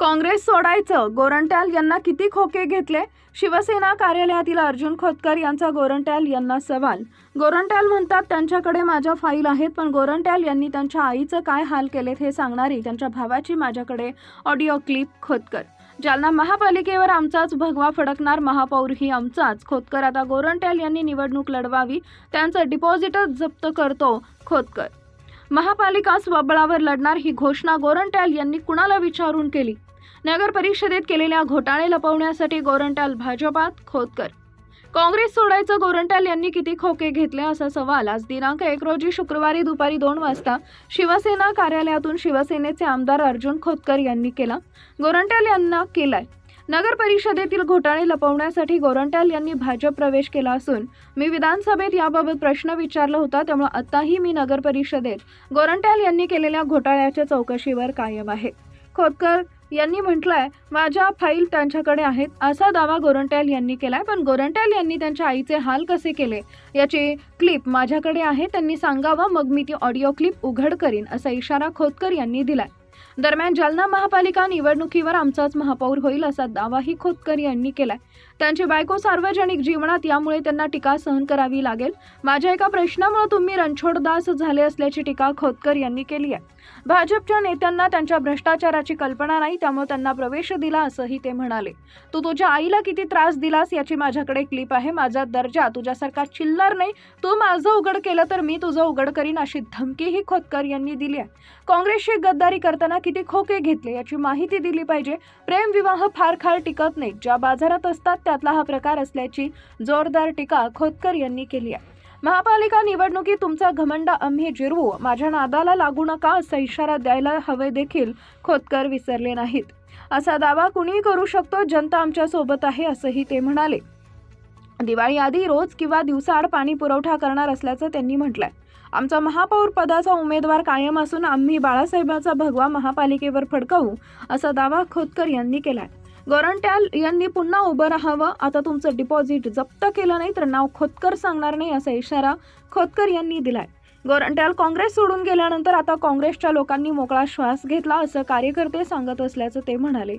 काँग्रेस सोडायचं. गोरंट्याल यांना किती खोके घेतले? शिवसेना कार्यालयातील अर्जुन खोतकर यांचा गोरंट्याल यांना सवाल. गोरंट्याल म्हणतात त्यांच्याकडे माझ्या फाईल आहेत पण गोरंट्याल यांनी त्यांच्या आईचं काय हाल केलेत हे सांगणारी त्यांच्या भावाची माझ्याकडे ऑडिओ क्लिप खोतकर. जालना महापालिकेवर आमचाच भगवा फडकणार महापौर ही आमचाच. खोतकर आता गोरंट्याल यांनी निवडणूक लढवावी त्यांचं डिपॉझिटच जप्त करतो खोतकर. महापालिका स्वबळावर लढणार ही घोषणा गोरंट्याल यांनी कुणाला विचारून केली? नगर परिषदेत केलेल्या घोटाळे लपवण्यासाठी गोरंटाल भाजपात खोतकर. काँग्रेस सोडायचं गोरंट्याल यांनी किती खोके घेतले असा सवाल आज दिनांक एक रोजी शुक्रवारी दुपारी दोन वाजता शिवसेना कार्यालयातून शिवसेनेचे आमदार अर्जुन खोतकर यांनी केला. गोरंट्याल यांना केलाय. नगर परिषदेतील घोटाळे लपवण्यासाठी गोरंट्याल यांनी भाजप प्रवेश केला असून मी विधानसभेत याबाबत प्रश्न विचारला होता त्यामुळे आताही मी नगर परिषदेत गोरंट्याल यांनी केलेल्या घोटाळ्याच्या चौकशीवर कायम आहे. खोतकर यांनी म्हटलंय माझ्या फाईल त्यांच्याकडे आहेत. असा दावा गोरंट्याल यांनी केलाय. पण गोरंट्याल यांनी त्यांच्या आईचे हाल कसे केले? याची क्लिप माझ्याकडे आहे. त्यांनी सांगावं. मग मी ती ऑडिओ क्लिप उघड करीन असा इशारा खोतकर यांनी दिलाय. दरम्यान जालना महापालिका निवडणुकीवर आमचाच महापौर होईल असा दावाही खोतकर यांनी केलाय. त्यांची बायको सार्वजनिक जीवनात यामुळे त्यांना टीका सहन करावी लागेल. माझ्या एका प्रश्नामुळे तुम्ही रणछोडदास झाले असल्याची टीका खोतकर यांनी केली आहे. भाजपच्या नेत्यांना त्यांच्या भ्रष्टाचाराची कल्पना नाही त्यामुळे त्यांना प्रवेश दिला असंही ते म्हणाले. तू तुझ्या आईला किती त्रास दिलास याची माझ्याकडे क्लिप आहे. माझा दर्जा तुझ्यासारखा चिल्लर नाही. तू माझं उघड केलं तर मी तुझं उघड करीन अशी धमकीही खोतकर यांनी दिली आहे. काँग्रेसशी गद्दारी करताना किती खोके घेतले याची माहिती दिली पाहिजे. प्रेमविवाह फार काळ टिकत नाहीत ज्या बाजारात असतात त्यातला हा प्रकार असल्याची जोरदार टीका खोतकर यांनी केली आहे. महापालिका निवडणुकीत तुमचा घमंड आम्ही जिरवू. माझ्या नादाला लागू नका असा इशारा द्यायला हवे देखील खोतकर विसरले नाहीत. असा दावा कुणीही करू शकतो. जनता आमच्यासोबत आहे असंही ते म्हणाले. दिवाळी आधी रोज किंवा दिवसाआड पाणी पुरवठा करणार असल्याचं त्यांनी म्हटलंय. आमचा महापौर पदाचा उमेदवार कायम असून आम्ही बाळासाहेबांचा भगवा महापालिकेवर फडकवू असा दावा खोतकर यांनी केलाय. गोरंट्याल यांनी पुन्हा उभं राहावं आता तुमचं डिपॉझिट जप्त केलं नाही तर नाव खोतकर सांगणार नाही असा इशारा खोतकर यांनी दिलाय. गोरंट्याल काँग्रेस सोडून गेल्यानंतर आता काँग्रेसच्या लोकांनी मोकळा श्वास घेतला असं कार्यकर्ते सांगत असल्याचं ते म्हणाले.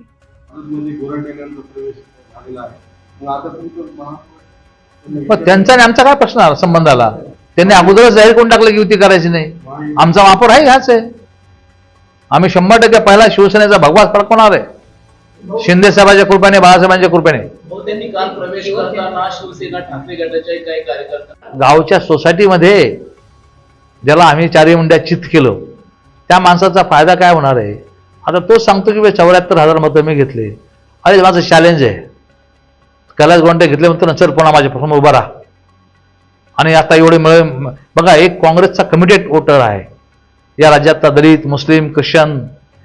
मग त्यांचा आणि आमचा काय प्रश्न आला संबंध आला त्यांनी अगोदरच जाहीर करून टाकलं की युती करायची नाही. आमचा महापौर आहे ह्याच आहे. आम्ही शंभर टक्के पहिला शिवसेनेचा भगवा फडकवणार आहे. शिंदे साहेबांच्या कृपेने बाळासाहेबांच्या कृपेने. हो गावच्या सोसायटीमध्ये ज्याला आम्ही चारही मुंड्या चित केलं त्या माणसाचा फायदा काय होणार आहे? आता तोच सांगतो की चौऱ्याहत्तर हजार मतं मी घेतले. अरे माझं चॅलेंज आहे. कैलास गोंडे घेतले म्हणतो ना पुन्हा माझ्या प्रथम उभा राहा. आणि आता एवढे मिळे बघा एक काँग्रेसचा कमिटेड वोटर आहे. या राज्यातला दलित मुस्लिम ख्रिश्चन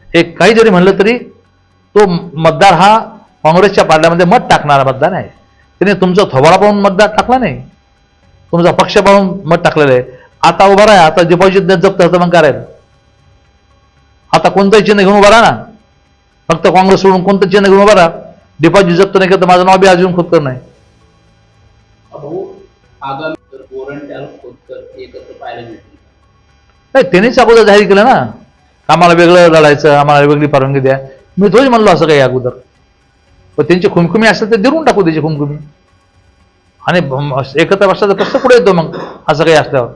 हे काही जरी म्हणलं तरी तो मतदार हा काँग्रेसच्या पार्ल्यामध्ये मत टाकणारा मतदार आहे. त्याने तुमचं थोबाडा पाहून मतदार टाकला नाही. तुमचा पक्ष पाहून मत टाकलेलं आहे. आता उभा राहा आता डिपॉझिट जप्त होतं मग करायला आता कोणतंही चिन्ह घेऊन उभा राहा ना. फक्त काँग्रेस सोडून कोणतं चिन्ह घेऊन उभा राहा. डिपॉझिट जप्त नाही केलं तर माझं नाव बी अजून खोतकर नाही. नाही त्यांनीच अगोदर जाहीर केलं ना. आम्हाला वेगळं लढायचं आम्हाला वेगळी परवानगी द्या. मी थोडी म्हणलो असं काही अगोदर. पण त्यांची खुमखुमी असेल तर देऊन टाकू त्याची खुमखुमी. आणि एकत्र बसण्याचा प्रश्न पुढे येतो मग? असं काही असल्यावर.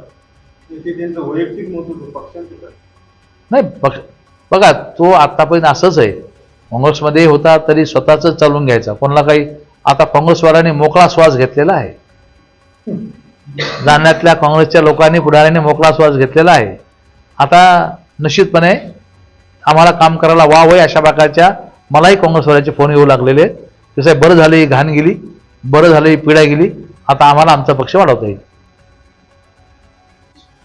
पक्षांचं? नाही पक्ष बघा तो आतापर्यंत असंच आहे. काँग्रेसमध्ये होता तरी स्वतःच चालून घ्यायचा. कोणाला काही आता काँग्रेसवाल्यांनी मोकळा श्वास घेतलेला आहे. जालन्यातल्या काँग्रेसच्या लोकांनी पुढाऱ्याने मोकळा श्वास घेतलेला आहे. आता निश्चितपणे आम्हाला काम करायला वाव आहे अशा प्रकारच्या मलाही काँग्रेसवाल्याचे फोन येऊ लागलेले आहेत. तसं बरं झालं ही घाण गेली. बरं झालं ही पिढ्या गेली. आता आम्हाला आमचा पक्ष वाढवता येईल.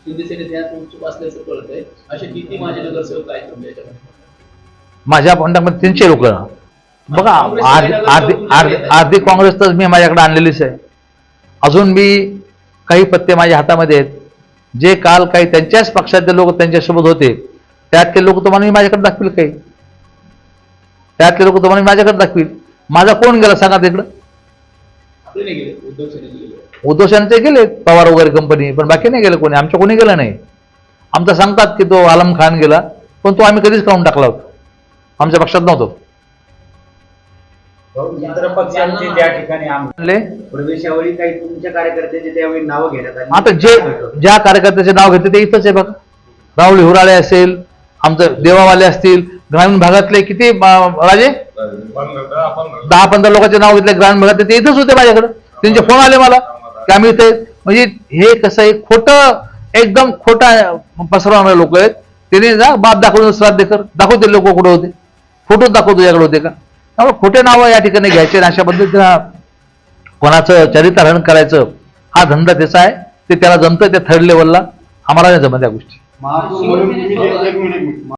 शिंदेसेनेत असल्याचं कळत आहे असे किती माझे नगरसेवक आहेत तुमच्या माझ्या फंडामध्ये तीनशे लोक बघा आर्थिक आर्थिक आर्थिक काँग्रेस तर मी माझ्याकडे आणलेलीच आहे. अजून मी काही पत्ते माझ्या हातामध्ये आहेत. जे काल काही त्यांच्याच पक्षातले लोक त्यांच्यासोबत होते त्यातले लोक तुम्हाला मी माझ्याकडे दाखवील काही? त्यातले लोक तुम्हाला मी माझ्याकडे दाखवील? माझा कोण गेला सांगा तिकडं? आपले गेले उद्धव सेनेचे गेले गेले पवार वगैरे कंपनी पण बाकी नाही गेलं कोणी. आमच्या कोणी गेलं नाही. आमचं सांगतात की तो आलम खान गेला पण तो आम्ही कधीच काढून टाकला होता. आमच्या पक्षात नव्हतो. इतर पक्षांचे त्या ठिकाणी आम- म्हणले प्रवेशावेळी काही तुमच्या कार्यकर्त्यांचे त्यावेळी नावं घेण्यात आली. आता जे ज्या कार्यकर्त्याचे नाव घेतले ते इथंच आहे बघा. राहुल हिवराळे असेल आमचं देवावाले असतील ग्रामीण भागातले किती अं, राजे? दहा पंधरा लोकांचे नाव घेतले ग्रामीण भागातले ते इथंच होते माझ्याकडे. त्यांचे फोन आले मला की आम्ही इथे म्हणजे हे कसं आहे खोटं एकदम खोटा पसरवणारे लोक आहेत. त्यांनी ना बाप दाखवून श्राद्ध कर. दाखवते लोक कुठं होते. फोटोच दाखवतो तुझ्याकडे होते का? त्यामुळे खोटे नावं या ठिकाणी घ्यायचे आणि अशा पद्धतीनं कोणाचं चरित्रहरण करायचं हा धंदा त्याचा आहे. ते त्याला जमतं त्या थर्ड लेवलला आम्हाला नाही जमत त्या गोष्टी.